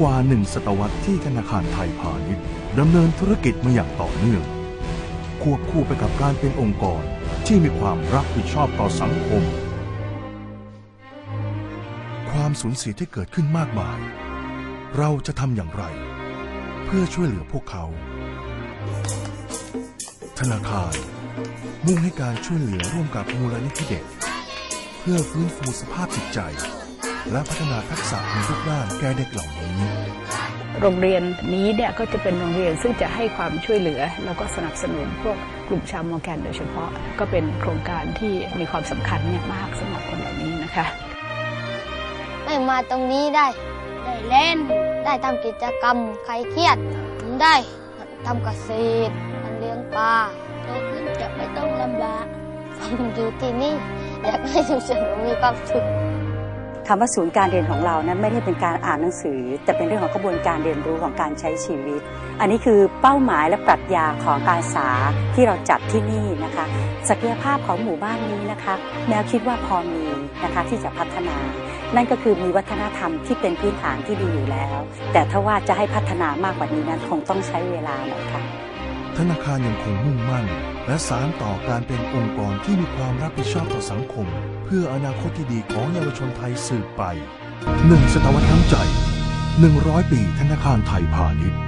กว่าหนึ่งศตวรรษที่ธนาคารไทยพาณิชย์ดำเนินธุรกิจมาอย่างต่อเนื่อง ควบคู่ไปกับการเป็นองค์กรที่มีความรับผิดชอบต่อสังคม ความสูญเสียที่เกิดขึ้นมากมาย เราจะทำอย่างไร เพื่อช่วยเหลือพวกเขา ธนาคาร มุ่งให้การช่วยเหลือร่วมกับมูลนิธิเด็ก เพื่อฟื้นฟูสภาพจิตใจ และพัฒนาทักษะในทุกด้านแก่เด็กเหล่านี้ โรงเรียนนี้เนี่ยก็จะเป็นโรงเรียนซึ่งจะให้ความช่วยเหลือ แล้วก็สนับสนุนพวกกลุ่มชาวมอร์แกนโดยเฉพาะ ก็เป็นโครงการที่มีความสำคัญเนี่ยมากสำหรับคนเหล่านี้นะคะได้มาตรงนี้ได้ได้เล่น ได้ทำกิจกรรมใครเครียดผมได้ทำเกษตรมันเลี้ยงปลาโตขึ้นจะไม่ต้องลำบากผมอยู่ที่นี่อยากให้ชุมชนมีความสุข คำว่าศูนย์การเรียนของเรานั้นไม่ได้เป็นการอ่านหนังสือ แต่เป็นเรื่องของกระบวนการเรียนรู้ของการใช้ชีวิต อันนี้คือเป้าหมายและปรัชญาของการศึกษาที่เราจัดที่นี่นะคะ ศักยภาพของหมู่บ้านนี้นะคะ แนวคิดว่าพอมีนะคะที่จะพัฒนา นั่นก็คือมีวัฒนธรรมที่เป็นพื้นฐานที่ดีอยู่แล้ว แต่ถ้าว่าจะให้พัฒนามากกว่านี้นั้นคงต้องใช้เวลาหน่อยค่ะ ธนาคารยังคงมุ่งมั่น และสารต่อการเป็นองค์กรที่มีความรับผิดชอบต่อสังคม เพื่ออนาคตที่ดีของเยาวชนไทยสืบไปหนึ่งศตวรรษทั้งใจ 100 ปีธนาคารไทยพาณิชย์